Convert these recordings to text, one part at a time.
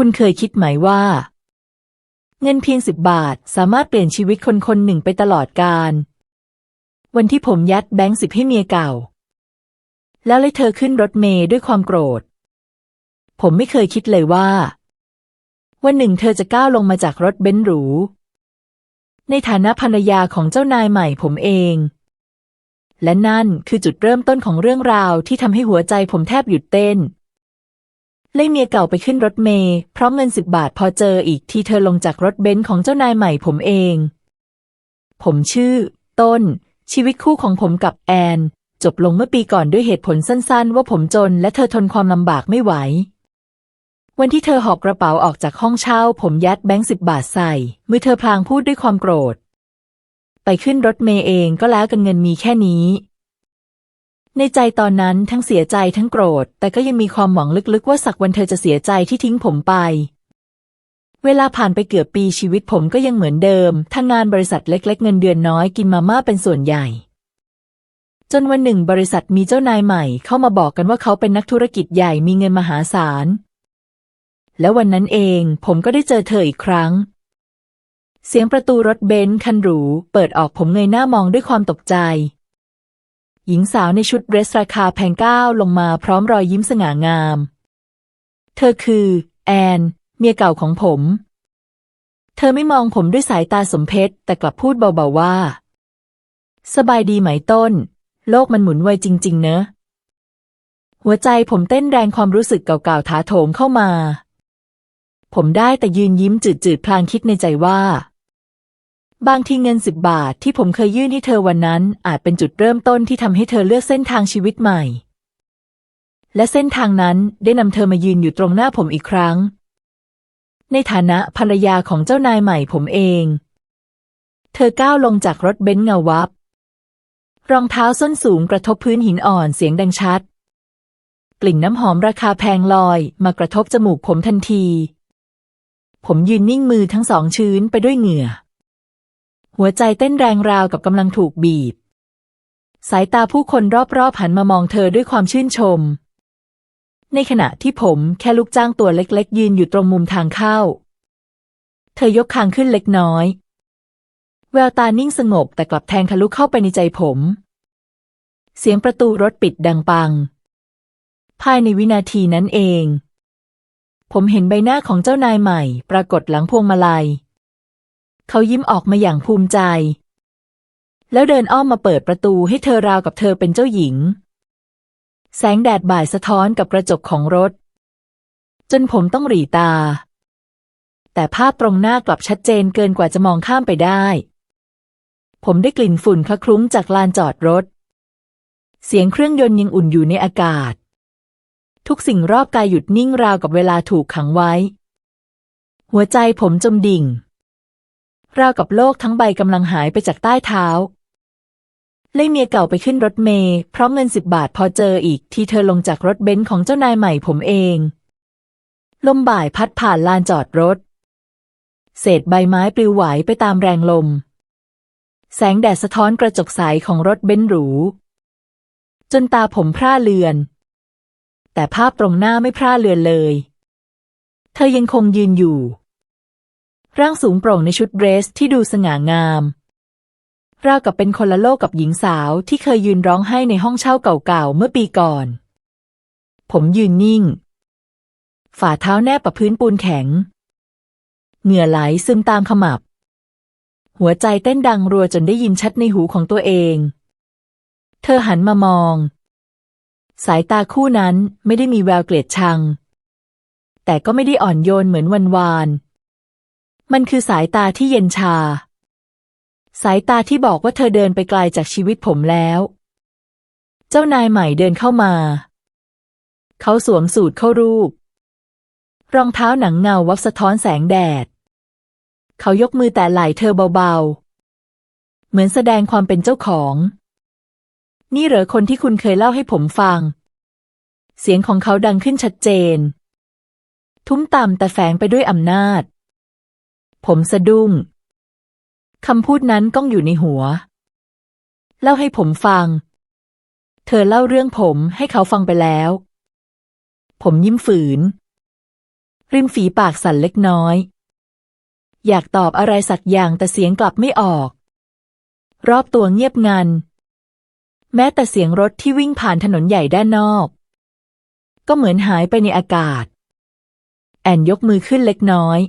คุณเคยคิดไหมว่า เงินเพียงสิบบาทสามารถเปลี่ยนชีวิตคนคนหนึ่งไปตลอดกาลวันที่ผมยัดแบงค์สิบให้เมียเก่า แล้วเลยเธอขึ้นรถเมย์ด้วยความโกรธ ผมไม่เคยคิดเลยว่า วันหนึ่งเธอจะก้าวลงมาจากรถเบนซ์หรู ในฐานะภรรยาของเจ้านายใหม่ผมเอง และนั่นคือจุดเริ่มต้นของเรื่องราวที่ทำให้หัวใจผมแทบหยุดเต้น ไล่เมียเก่าไปขึ้นรถเมย์เพราะเงินสิบบาทพอเจออีกที่เธอลงจากรถเบนซ์ของเจ้านายใหม่ผมเอง ผมชื่อ ต้น ชีวิตคู่ของผมกับแอน จบลงเมื่อปีก่อนด้วยเหตุผลสั้นๆ ว่าผมจนและเธอทนความลำบากไม่ไหว วันที่เธอหอบกระเป๋าออกจากห้องเช่า ผมยัดแบงค์สิบบาทใส่ มือเธอพลางพูดด้วยความโกรธ ไปขึ้นรถเมย์เองก็แล้วกันเงินมีแค่นี้ ในใจตอนนั้นทั้งเสียใจทั้งโกรธ แต่ก็ยังมีความหวังลึกๆ ว่าสักวันเธอจะเสียใจที่ทิ้งผมไป เวลาผ่านไปเกือบปีชีวิตผมก็ยังเหมือนเดิมทำงานบริษัทเล็ก ๆ เงินเดือนน้อยกินมาม่าเป็นส่วนใหญ่ จนวันหนึ่งบริษัทมีเจ้านายใหม่ เข้ามาบอกกันว่าเขาเป็นนักธุรกิจใหญ่มีเงินมหาศาล แล้ววันนั้นเองผมก็ได้เจอเธออีกครั้ง เสียงประตูรถเบนซ์คันหรูเปิดออกผมเงยหน้ามองด้วยความตกใจ หญิงสาวในชุดเดรสราคาแพงก้าวลงมาพร้อมรอยยิ้มสง่างาม เธอคือ แอน เมียเก่าของผม เธอไม่มองผมด้วยสายตาสมเพชแต่กลับพูดเบาๆว่า สบายดีไหมต้น โลกมันหมุนไวจริง ๆ เนอะ หัวใจผมเต้นแรงความรู้สึกเก่าๆถาโถมเข้ามา ผมได้แต่ยืนยิ้มจืดๆพลางคิดในใจว่า บางทีเงินสิบบาทที่ผมเคยยื่นให้เธอวันนั้น อาจเป็นจุดเริ่มต้นที่ทำให้เธอเลือกเส้นทางชีวิตใหม่ และเส้นทางนั้นได้นำเธอมายืนอยู่ตรงหน้าผมอีกครั้ง ในฐานะภรรยาของเจ้านายใหม่ผมเอง เธอก้าวลงจากรถเบนซ์เงาวับ รองเท้าส้นสูงกระทบพื้นหินอ่อนเสียงดังชัด กลิ่นน้ำหอมราคาแพงลอยมากระทบจมูกผมทันที ผมยืนนิ่งมือทั้งสองชื้นไปด้วยเหงื่อ หัวใจเต้นแรงราวกับกำลังถูกบีบ สายตาผู้คนรอบๆหันมามองเธอด้วยความชื่นชม ในขณะที่ผมแค่ลูกจ้างตัวเล็กๆ ยืนอยู่ตรงมุมทางเข้า เธอยกคางขึ้นเล็กน้อย แววตานิ่งสงบแต่กลับแทงทะลุเข้าไปในใจผม เสียงประตูรถปิดดังปัง ภายในวินาทีนั้นเอง ผมเห็นใบหน้าของเจ้านายใหม่ ปรากฏหลังพวงมาลัย เขายิ้มออกมาอย่างภูมิใจ แล้วเดินอ้อมมาเปิดประตูให้เธอราวกับเธอเป็นเจ้าหญิง แสงแดดบ่ายสะท้อนกับกระจกของรถ จนผมต้องหลีตา แต่ภาพตรงหน้ากลับชัดเจนเกินกว่าจะมองข้ามไปได้ ผมได้กลิ่นฝุ่นคละคลุ้งจากลานจอดรถ เสียงเครื่องยนต์ยังอุ่นอยู่ในอากาศ ทุกสิ่งรอบกายหยุดนิ่งราวกับเวลาถูกขังไว้ หัวใจผมจมดิ่ง ราวกับโลกทั้งใบกำลังหายไปจากใต้เท้าเล่เมียเก่าไปขึ้นรถเมย์เพราะเงินสิบบาทพอเจออีกที่เธอลงจากรถเบนซ์ของเจ้านายใหม่ผมเอง ลมบ่ายพัดผ่านลานจอดรถ เศษใบไม้ปลิวไหวไปตามแรงลม แสงแดดสะท้อนกระจกใสของรถเบนซ์หรู จนตาผมพร่าเลือน แต่ภาพตรงหน้าไม่พร่าเลือนเลย เธอยังคงยืนอยู่ ร่างสูงโปร่งในชุดเดรสที่ดูสง่างาม ราวกับเป็นคนละโลกกับหญิงสาวที่เคยยืนร้องไห้ในห้องเช่าเก่าๆเมื่อปีก่อน ผมยืนนิ่ง ฝ่าเท้าแนบกับพื้นปูนแข็ง เหงื่อไหลซึมตามขมับ หัวใจเต้นดังรัวจนได้ยินชัดในหูของตัวเอง เธอหันมามอง สายตาคู่นั้นไม่ได้มีแววเกลียดชัง แต่ก็ไม่ได้อ่อนโยนเหมือนวันวาน มันคือสายตาที่เย็นชา สายตาที่บอกว่าเธอเดินไปไกลจากชีวิตผมแล้ว เจ้านายใหม่เดินเข้ามา เขาสวมสูทเข้ารูป รองเท้าหนังเงาวับสะท้อนแสงแดด เขายกมือแต่ไหล่เธอเบาๆ เหมือนแสดงความเป็นเจ้าของ นี่เหรอคนที่คุณเคยเล่าให้ผมฟัง เสียงของเขาดังขึ้นชัดเจน ทุ้มต่ำแต่แฝงไปด้วยอำนาจ ผมสะดุ้งคำพูดนั้นก้องอยู่ในหัว เล่าให้ผมฟัง เธอเล่าเรื่องผมให้เขาฟังไปแล้ว ผมยิ้มฝืน ริมฝีปากสั่นเล็กน้อย อยากตอบอะไรสักอย่างแต่เสียงกลับไม่ออก รอบตัวเงียบงัน แม้แต่เสียงรถที่วิ่งผ่านถนนใหญ่ด้านนอก ก็เหมือนหายไปในอากาศ แอนยกมือขึ้นเล็กน้อย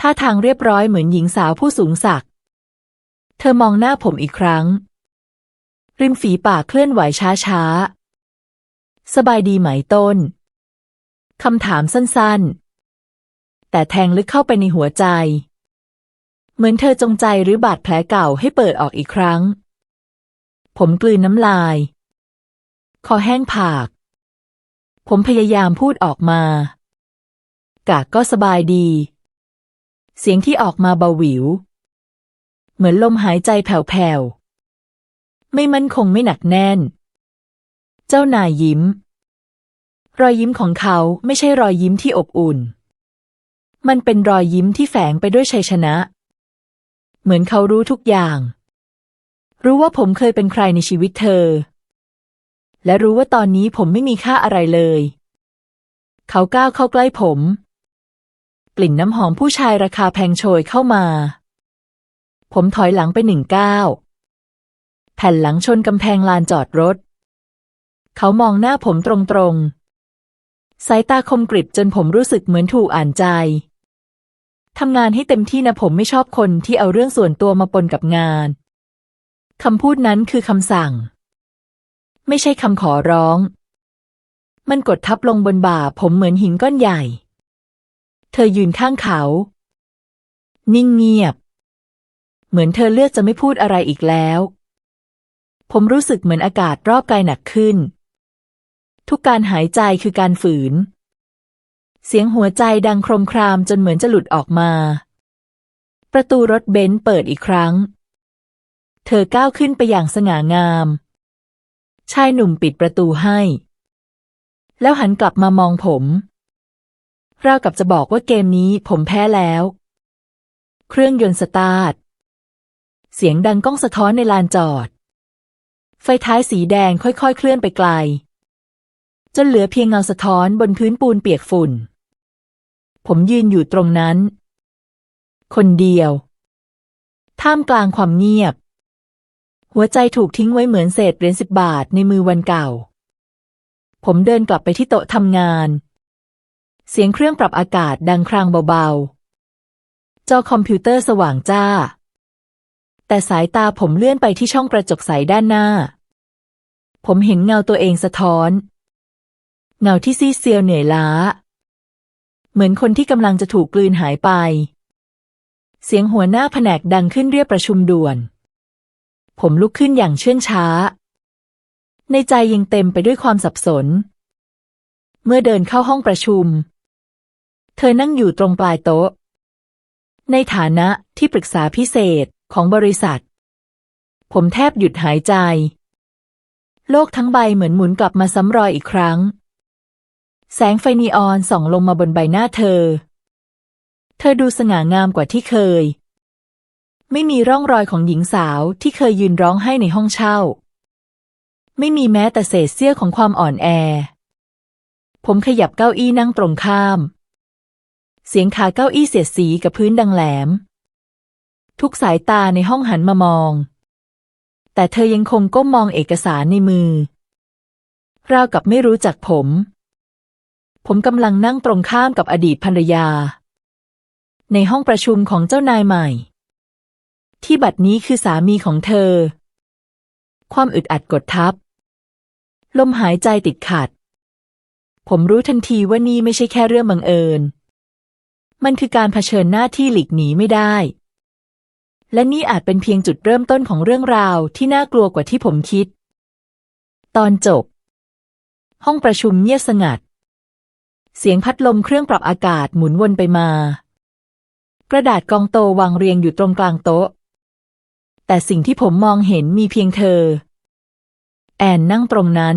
ท่าทางเรียบร้อยเหมือนหญิงสาวผู้สูงศักดิ์เธอมองหน้าผมอีกครั้ง ริมฝีปากเคลื่อนไหวช้าๆ สบายดีไหมต้นคำถามสั้นๆ แต่แทงลึกเข้าไปในหัวใจ เหมือนเธอจงใจหรือบาดแผลเก่าให้เปิดออกอีกครั้ง ผมกลืนน้ำลาย คอแห้งผาก ผมพยายามพูดออกมา กากก็สบายดี เสียงที่ออกมาเบาหวิว เหมือนลมหายใจแผ่วๆ ไม่มั่นคงไม่หนักแน่น เจ้านายยิ้ม รอยยิ้มของเขาไม่ใช่รอยยิ้มที่อบอุ่น มันเป็นรอยยิ้มที่แฝงไปด้วยชัยชนะ เหมือนเขารู้ทุกอย่าง รู้ว่าผมเคยเป็นใครในชีวิตเธอ และรู้ว่าตอนนี้ผมไม่มีค่าอะไรเลย เขาก้าวเข้าใกล้ผม กลิ่นน้ำหอมผู้ชายราคาแพงโชยเข้ามา ผมถอยหลังไปหนึ่งก้าวแผ่นหลังชนกำแพงลานจอดรถ เขามองหน้าผมตรงๆ สายตาคมกริบจนผมรู้สึกเหมือนถูกอ่านใจ ทำงานให้เต็มที่นะผมไม่ชอบคนที่เอาเรื่องส่วนตัวมาปนกับงาน คำพูดนั้นคือคำสั่ง ไม่ใช่คำขอร้อง มันกดทับลงบนบ่าผมเหมือนหินก้อนใหญ่ เธอยืนข้างเขา นิ่งเงียบ เหมือนเธอเลือกจะไม่พูดอะไรอีกแล้ว ผมรู้สึกเหมือนอากาศรอบกายหนักขึ้น ทุกการหายใจคือการฝืน เสียงหัวใจดังโครมครามจนเหมือนจะหลุดออกมา ประตูรถเบนซ์เปิดอีกครั้ง เธอก้าวขึ้นไปอย่างสง่างาม ชายหนุ่มปิดประตูให้ แล้วหันกลับมามองผม ราวกับจะบอกว่าเกมนี้ผมแพ้แล้ว เครื่องยนต์สตาร์ท เสียงดังก้องสะท้อนในลานจอด ไฟท้ายสีแดงค่อยๆ เคลื่อนไปไกล จนเหลือเพียงเงาสะท้อนบนพื้นปูนเปียกฝุ่น ผมยืนอยู่ตรงนั้น คนเดียว ท่ามกลางความเงียบ หัวใจถูกทิ้งไว้เหมือนเศษเหรียญสิบบาทในมือวันเก่า ผมเดินกลับไปที่โต๊ะทำงาน เสียงเครื่องปรับอากาศดังครางเบาๆ จอคอมพิวเตอร์สว่างจ้า แต่สายตาผมเลื่อนไปที่ช่องกระจกใสด้านหน้า ผมเห็นเงาตัวเองสะท้อน เงาที่ซีเซียวเหนื่อยล้า เหมือนคนที่กำลังจะถูกกลืนหายไป เสียงหัวหน้าแผนกดังขึ้นเรียกประชุมด่วน ผมลุกขึ้นอย่างเชื่องช้า ในใจยังเต็มไปด้วยความสับสน เมื่อเดินเข้าห้องประชุม เธอนั่งอยู่ตรงปลายโต๊ะ ในฐานะที่ปรึกษาพิเศษของบริษัท ผมแทบหยุดหายใจ โลกทั้งใบเหมือนหมุนกลับมาซ้ำรอยอีกครั้ง แสงไฟนีออนส่องลงมาบนใบหน้าเธอ เธอดูสง่างามกว่าที่เคย ไม่มีร่องรอยของหญิงสาวที่เคยยืนร้องไห้ในห้องเช่า ไม่มีแม้แต่เศษเสี้ยวของความอ่อนแอ ผมขยับเก้าอี้นั่งตรงข้าม เสียงขาเก้าอี้เสียดสีกับพื้นดังแหลม ทุกสายตาในห้องหันมามอง แต่เธอยังคงก้มมองเอกสารในมือ ราวกับไม่รู้จักผม ผมกำลังนั่งตรงข้ามกับอดีตภรรยา ในห้องประชุมของเจ้านายใหม่ ที่บัดนี้คือสามีของเธอ ความอึดอัดกดทับ ลมหายใจติดขัด ผมรู้ทันทีว่านี่ไม่ใช่แค่เรื่องบังเอิญ มันคือการเผชิญหน้าที่หลีกหนีไม่ได้ และนี่อาจเป็นเพียงจุดเริ่มต้นของเรื่องราวที่น่ากลัวกว่าที่ผมคิด ตอนจบ ห้องประชุมเงียบสงัด เสียงพัดลมเครื่องปรับอากาศหมุนวนไปมา กระดาษกองโตวางเรียงอยู่ตรงกลางโต๊ะ แต่สิ่งที่ผมมองเห็นมีเพียงเธอ แอนนั่งตรงนั้น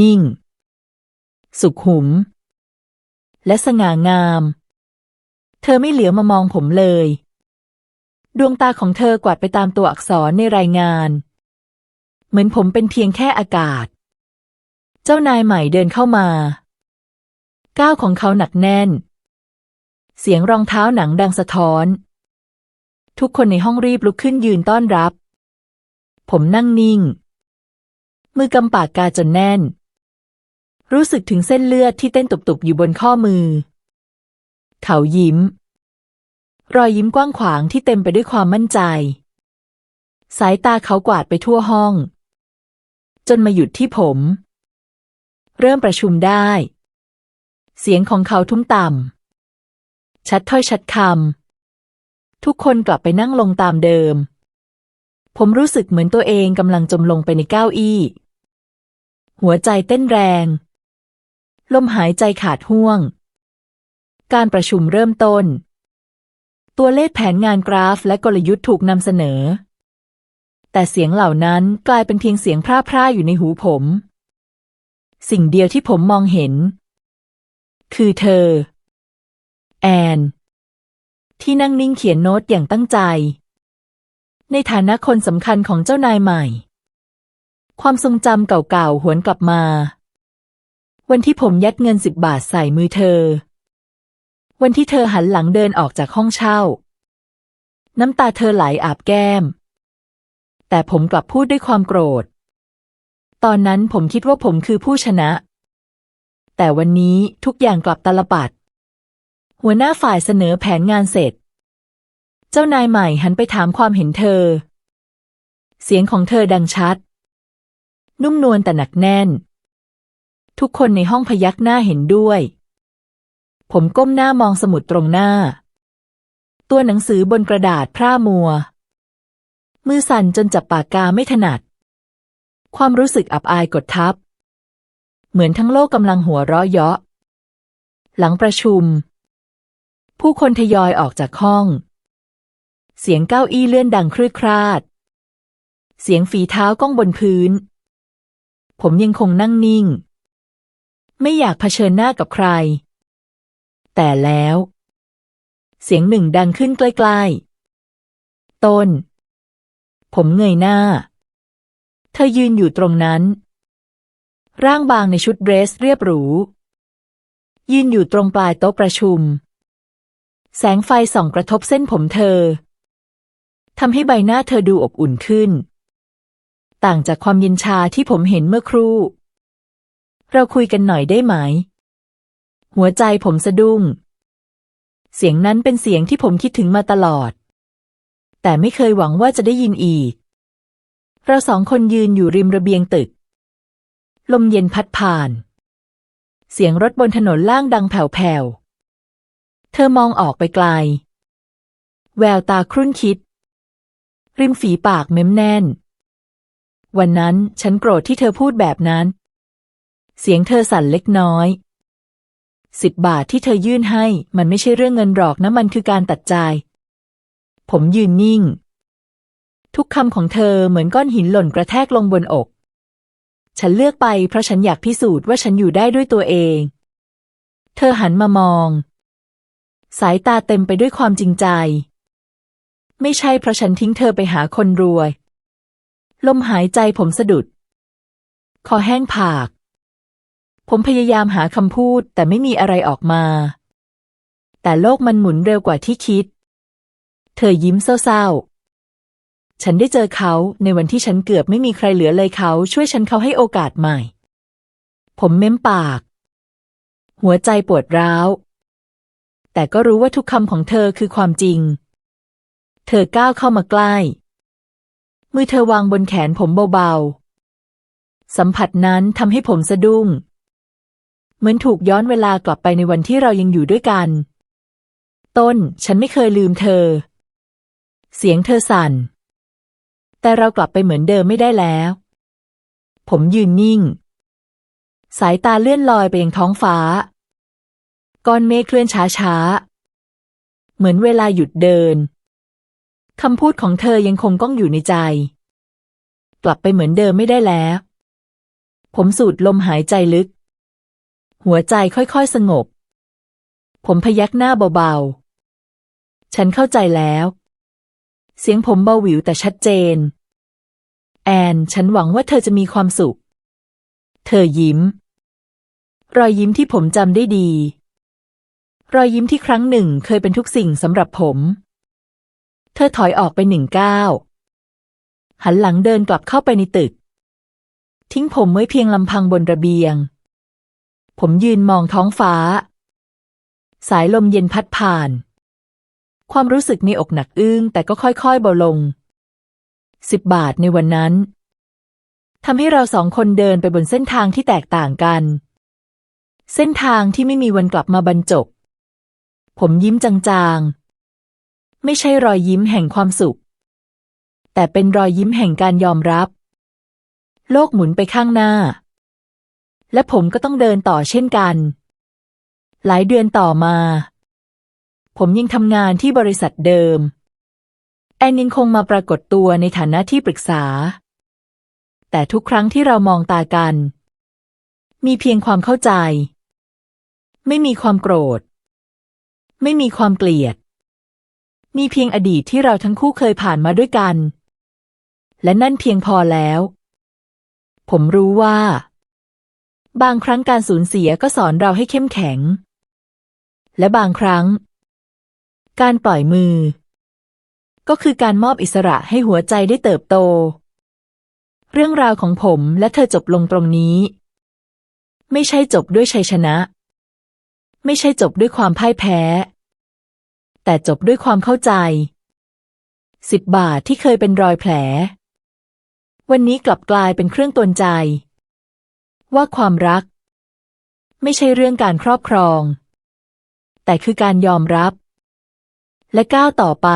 นิ่ง สุขุม และสง่างาม เธอไม่เหลียวมามองผมเลย ดวงตาของเธอกวาดไปตามตัวอักษรในรายงาน เหมือนผมเป็นเพียงแค่อากาศ เจ้านายใหม่เดินเข้ามา ก้าวของเขาหนักแน่น เสียงรองเท้าหนังดังสะท้อน ทุกคนในห้องรีบลุกขึ้นยืนต้อนรับ ผมนั่งนิ่ง มือกำปากกาจนแน่น รู้สึกถึงเส้นเลือดที่เต้นตุบๆอยู่บนข้อมือ เขายิ้ม รอยยิ้มกว้างขวางที่เต็มไปด้วยความมั่นใจ สายตาเขากวาดไปทั่วห้อง จนมาหยุดที่ผม เริ่มประชุมได้ เสียงของเขาทุ้มต่ำ ชัดถ้อยชัดคำ ทุกคนกลับไปนั่งลงตามเดิม ผมรู้สึกเหมือนตัวเองกำลังจมลงไปในเก้าอี้หัวใจเต้นแรง ลมหายใจขาดห่วง การประชุมเริ่มต้น ตัวเลขแผนงานกราฟและกลยุทธ์ถูกนำเสนอ แต่เสียงเหล่านั้นกลายเป็นเพียงเสียงพร่าพร่าอยู่ในหูผม สิ่งเดียวที่ผมมองเห็น คือเธอ แอน ที่นั่งนิ่งเขียนโน้ตอย่างตั้งใจ ในฐานะคนสำคัญของเจ้านายใหม่ ความทรงจำเก่าๆ หวนกลับมา วันที่ผมยัดเงินสิบบาทใส่มือเธอ วันที่เธอหันหลังเดินออกจากห้องเช่า น้ำตาเธอไหลอาบแก้ม แต่ผมกลับพูดด้วยความโกรธ ตอนนั้นผมคิดว่าผมคือผู้ชนะ แต่วันนี้ทุกอย่างกลับตลปัดหัวหน้าฝ่ายเสนอแผนงานเสร็จ เจ้านายใหม่หันไปถามความเห็นเธอ เสียงของเธอดังชัด นุ่มนวลแต่หนักแน่น ทุกคนในห้องพยักหน้าเห็นด้วย ผมก้มหน้ามองสมุดตรงหน้า ตัวหนังสือบนกระดาษพร่ามัว มือสั่นจนจับปากกาไม่ถนัด ความรู้สึกอับอายกดทับ เหมือนทั้งโลกกำลังหัวเราะเยาะ หลังประชุม ผู้คนทยอยออกจากห้อง เสียงเก้าอี้เลื่อนดังครืดคราด เสียงฝีเท้าก้องบนพื้น ผมยังคงนั่งนิ่ง ไม่อยากเผชิญหน้ากับใคร แต่แล้ว เสียงหนึ่งดังขึ้นใกล้ๆ ต้น ผมเงยหน้า เธอยืนอยู่ตรงนั้น ร่างบางในชุดเดรสเรียบหรู ยืนอยู่ตรงปลายโต๊ะประชุม แสงไฟส่องกระทบเส้นผมเธอทำให้ใบหน้าเธอดูอบอุ่นขึ้น ต่างจากความเย็นชาที่ผมเห็นเมื่อครู่ เราคุยกันหน่อยได้ไหม หัวใจผมสะดุ้ง เสียงนั้นเป็นเสียงที่ผมคิดถึงมาตลอด แต่ไม่เคยหวังว่าจะได้ยินอีก เราสองคนยืนอยู่ริมระเบียงตึก ลมเย็นพัดผ่าน เสียงรถบนถนนล่างดังแผ่วๆ เธอมองออกไปไกล แววตาครุ่นคิด ริมฝีปากเม้มแน่น วันนั้นฉันโกรธที่เธอพูดแบบนั้น เสียงเธอสั่นเล็กน้อยสิบบาทที่เธอยื่นให้ มันไม่ใช่เรื่องเงินหรอกนะมันคือการตัดใจ ผมยืนนิ่ง ทุกคำของเธอเหมือนก้อนหินหล่นกระแทกลงบนอก ฉันเลือกไปเพราะฉันอยากพิสูจน์ว่าฉันอยู่ได้ด้วยตัวเอง เธอหันมามอง สายตาเต็มไปด้วยความจริงใจ ไม่ใช่เพราะฉันทิ้งเธอไปหาคนรวย ลมหายใจผมสะดุด คอแห้งผาก ผมพยายามหาคำพูดแต่ไม่มีอะไรออกมา แต่โลกมันหมุนเร็วกว่าที่คิด เธอยิ้มเศร้าๆ ฉันได้เจอเขาในวันที่ฉันเกือบไม่มีใครเหลือเลยเขาช่วยฉันเขาให้โอกาสใหม่ ผมเม้มปาก หัวใจปวดร้าว แต่ก็รู้ว่าทุกคำของเธอคือความจริง เธอก้าวเข้ามาใกล้ มือเธอวางบนแขนผมเบาๆ สัมผัสนั้นทำให้ผมสะดุ้ง เหมือนถูกย้อนเวลากลับไปในวันที่เรายังอยู่ด้วยกัน ต้น ฉันไม่เคยลืมเธอ เสียงเธอสั่น แต่เรากลับไปเหมือนเดิมไม่ได้แล้ว ผมยืนนิ่ง สายตาเลื่อนลอยไปยังท้องฟ้า ก้อนเมฆเคลื่อนช้าๆ เหมือนเวลาหยุดเดิน คำพูดของเธอยังคงก้องอยู่ในใจ กลับไปเหมือนเดิมไม่ได้แล้ว ผมสูดลมหายใจลึก หัวใจค่อยๆสงบ ผมพยักหน้าเบาๆ ฉันเข้าใจแล้ว เสียงผมเบาหวิวแต่ชัดเจน แอน ฉันหวังว่าเธอจะมีความสุข เธอยิ้ม รอยยิ้มที่ผมจำได้ดี รอยยิ้มที่ครั้งหนึ่งเคยเป็นทุกสิ่งสำหรับผม เธอถอยออกไปหนึ่งก้าว หันหลังเดินกลับเข้าไปในตึก ทิ้งผมไว้เพียงลำพังบนระเบียง ผมยืนมองท้องฟ้า สายลมเย็นพัดผ่าน ความรู้สึกในอกหนักอึ้งแต่ก็ค่อยๆเบาลงสิบบาทในวันนั้นทำให้เราสองคนเดินไปบนเส้นทางที่แตกต่างกัน เส้นทางที่ไม่มีวันกลับมาบรรจบ ผมยิ้มจางๆ ไม่ใช่รอยยิ้มแห่งความสุข แต่เป็นรอยยิ้มแห่งการยอมรับ โลกหมุนไปข้างหน้า และผมก็ต้องเดินต่อเช่นกัน หลายเดือนต่อมา ผมยังทำงานที่บริษัทเดิม แอนยังคงมาปรากฏตัวในฐานะที่ปรึกษา แต่ทุกครั้งที่เรามองตากัน มีเพียงความเข้าใจ ไม่มีความโกรธ ไม่มีความเกลียด มีเพียงอดีตที่เราทั้งคู่เคยผ่านมาด้วยกัน และนั่นเพียงพอแล้ว ผมรู้ว่า บางครั้งการสูญเสียก็สอนเราให้เข้มแข็ง และบางครั้ง การปล่อยมือ ก็คือการมอบอิสระให้หัวใจได้เติบโต เรื่องราวของผมและเธอจบลงตรงนี้ ไม่ใช่จบด้วยชัยชนะ ไม่ใช่จบด้วยความพ่ายแพ้ แต่จบด้วยความเข้าใจสิบบาทที่เคยเป็นรอยแผล วันนี้กลับกลายเป็นเครื่องตวนใจ ว่าความรัก ไม่ใช่เรื่องการครอบครอง แต่คือการยอมรับ และก้าวต่อไป